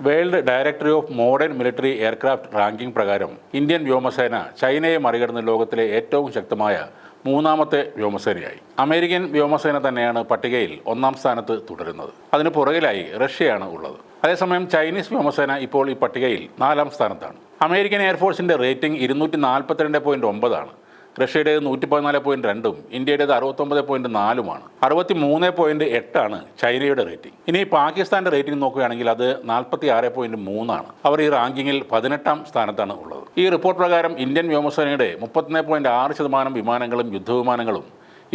World directory of modern military aircraft ranking പ്രകാരം Indian വ്യോമസേന ചൈനയെ മറികടന്ന് ലോകത്തിലെ ഏറ്റവും ശക്തമായ മൂന്നാമത്തെ വ്യോമസേനയായി. അമേരിക്കൻ വ്യോമസേന തന്നെയാണ് പട്ടികയിൽ ഒന്നാം സ്ഥാനത്ത് തുടരുന്നത്. അതിന് പുറകിലായി റഷ്യയാണ് ഉള്ളത്. അതേസമയം ചൈനീസ് വ്യോമസേന ഇപ്പോൾ ഈ പട്ടികയിൽ നാലാം സ്ഥാനത്താണ്. അമേരിക്കൻ എയർഫോഴ്സിന്റെ റേറ്റിംഗ് ഇരുന്നൂറ്റി നാൽപ്പത്തിരണ്ട് പോയിന്റ് ഒമ്പതാണ്. റഷ്യയുടേത് നൂറ്റി പതിനാല് പോയിന്റ് രണ്ടും ഇന്ത്യയുടേത് അറുപത്തൊമ്പത് പോയിന്റ് നാലുമാണ്. അറുപത്തി മൂന്ന് പോയിന്റ് എട്ടാണ് ചൈനയുടെ റേറ്റിംഗ് ഇനി പാകിസ്ഥാന്റെ റേറ്റിംഗ് നോക്കുകയാണെങ്കിൽ അത് നാൽപ്പത്തി ആറ് പോയിന്റ് മൂന്നാണ്. അവർ ഈ റാങ്കിങ്ങിൽ പതിനെട്ടാം സ്ഥാനത്താണ് ഉള്ളത്. ഈ റിപ്പോർട്ട് പ്രകാരം ഇന്ത്യൻ വ്യോമസേനയുടെ മുപ്പത്തൊന്ന് പോയിന്റ് ആറ് ശതമാനം വിമാനങ്ങളും യുദ്ധവിമാനങ്ങളും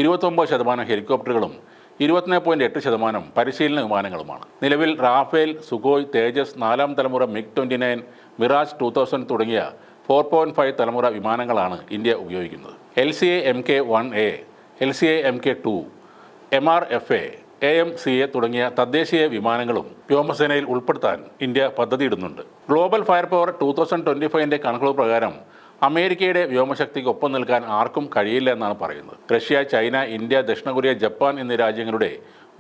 ഇരുപത്തൊമ്പത് ശതമാനം ഹെലികോപ്റ്ററുകളും ഇരുപത്തിനേ പോയിന്റ് എട്ട് ശതമാനം പരിശീലന വിമാനങ്ങളുമാണ്. നിലവിൽ റാഫേൽ സുഗോയ് തേജസ് നാലാം തലമുറ MiG twenty nine Mirage two thousand തുടങ്ങിയ ഫോർ പോയിന്റ് ഫൈവ് തലമുറ വിമാനങ്ങളാണ് ഇന്ത്യ ഉപയോഗിക്കുന്നത്. L C A M K one A L C A M K two M R F A A M C A തുടങ്ങിയ തദ്ദേശീയ വിമാനങ്ങളും വ്യോമസേനയിൽ ഉൾപ്പെടുത്താൻ India പദ്ധതിയിടുന്നുണ്ട്. Global fire power two thousand twenty ഫൈവിന്റെ കണക്കുകൾ പ്രകാരം അമേരിക്കയുടെ വ്യോമശക്തിക്ക് ഒപ്പം നിൽക്കാൻ ആർക്കും കഴിയില്ല എന്നാണ് പറയുന്നത്. റഷ്യ ചൈന ഇന്ത്യ ദക്ഷിണ കൊറിയ ജപ്പാൻ എന്നീ രാജ്യങ്ങളുടെ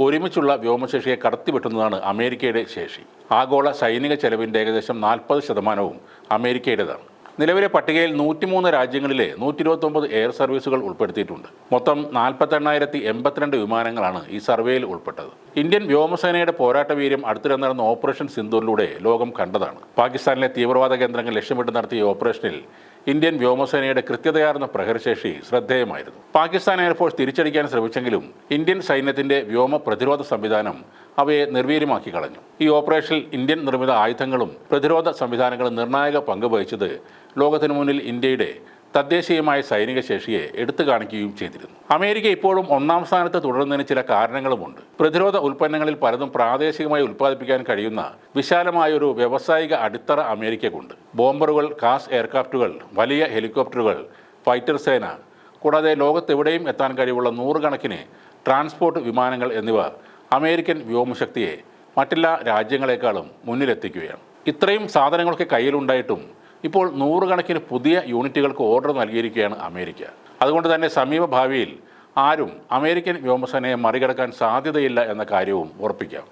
ഒരുമിച്ചുള്ള വ്യോമശേഷിയെ കടത്തിവെട്ടുന്നതാണ് അമേരിക്കയുടെ ശേഷി. ആഗോള സൈനിക ചെലവിന്റെ ഏകദേശം നാൽപ്പത് ശതമാനവും അമേരിക്കയുടേതാണ്. നിലവിലെ പട്ടികയിൽ നൂറ്റിമൂന്ന് രാജ്യങ്ങളിലെ നൂറ്റി ഇരുപത്തൊമ്പത് എയർ സർവീസുകൾ ഉൾപ്പെടുത്തിയിട്ടുണ്ട്. മൊത്തം നാൽപ്പത്തെണ്ണായിരത്തി എൺപത്തിരണ്ട് വിമാനങ്ങളാണ് ഈ സർവേയിൽ ഉൾപ്പെട്ടത്. ഇന്ത്യൻ വ്യോമസേനയുടെ പോരാട്ട വീര്യം അടുത്തിടെ നടന്ന ഓപ്പറേഷൻ സിന്ദൂരിലൂടെ ലോകം കണ്ടതാണ്. പാകിസ്ഥാനിലെ തീവ്രവാദ കേന്ദ്രങ്ങൾ ലക്ഷ്യമിട്ട് നടത്തിയ ഓപ്പറേഷനിൽ ഇന്ത്യൻ വ്യോമസേനയുടെ കൃത്യതയാർന്ന പ്രഹരശേഷി ശ്രദ്ധേയമായിരുന്നു. പാകിസ്ഥാൻ എയർഫോഴ്സ് തിരിച്ചടിക്കാൻ ശ്രമിച്ചെങ്കിലും ഇന്ത്യൻ സൈന്യത്തിന്റെ വ്യോമ പ്രതിരോധ സംവിധാനം അവയെ നിർവീര്യമാക്കി കളഞ്ഞു. ഈ ഓപ്പറേഷനിൽ ഇന്ത്യൻ നിർമ്മിത ആയുധങ്ങളും പ്രതിരോധ സംവിധാനങ്ങളും നിർണായക പങ്ക് വഹിച്ചത് ലോകത്തിനു മുന്നിൽ ഇന്ത്യയുടെ തദ്ദേശീയമായ സൈനിക ശേഷിയെ എടുത്തു കാണിക്കുകയും ചെയ്തിരുന്നു. അമേരിക്ക ഇപ്പോഴും ഒന്നാം സ്ഥാനത്ത് തുടരുന്നതിന് ചില കാരണങ്ങളുമുണ്ട്. പ്രതിരോധ ഉൽപ്പന്നങ്ങളിൽ പലതും പ്രാദേശികമായി ഉൽപ്പാദിപ്പിക്കാൻ കഴിയുന്ന വിശാലമായ ഒരു വ്യാവസായിക അടിത്തറ അമേരിക്കക്കുണ്ട്. ബോംബറുകൾ കാസ് എയർക്രാഫ്റ്റുകൾ വലിയ ഹെലികോപ്റ്ററുകൾ ഫൈറ്റർ സേന കൂടാതെ ലോകത്തെവിടെയും എത്താൻ കഴിവുള്ള നൂറുകണക്കിന് ട്രാൻസ്പോർട്ട് വിമാനങ്ങൾ എന്നിവ അമേരിക്കൻ വ്യോമശക്തിയെ മറ്റെല്ലാ രാജ്യങ്ങളെക്കാളും മുന്നിലെത്തിക്കുകയാണ്. ഇത്രയും സാധനങ്ങളൊക്കെ കയ്യിലുണ്ടായിട്ടും ഇപ്പോൾ നൂറുകണക്കിന് പുതിയ യൂണിറ്റുകൾക്ക് ഓർഡർ നൽകിയിരിക്കുകയാണ് അമേരിക്ക. അതുകൊണ്ട് തന്നെ സമീപ ഭാവിയിൽ ആരും അമേരിക്കൻ വ്യോമസേനയെ മറികടക്കാൻ സാധ്യതയില്ല എന്ന കാര്യവും ഉറപ്പിക്കാം.